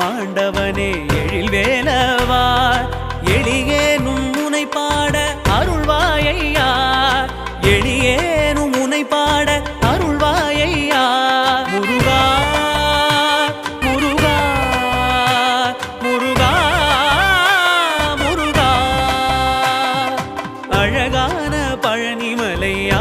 மாண்டவனே எழில் வேலவா எளியேனும் உனை பாட அருள்வாயையா? எளியேனும் உனை பாட அருள்வாயையா? முருகா முருகா முருகா முருகா. அழகான பழனிமலையா?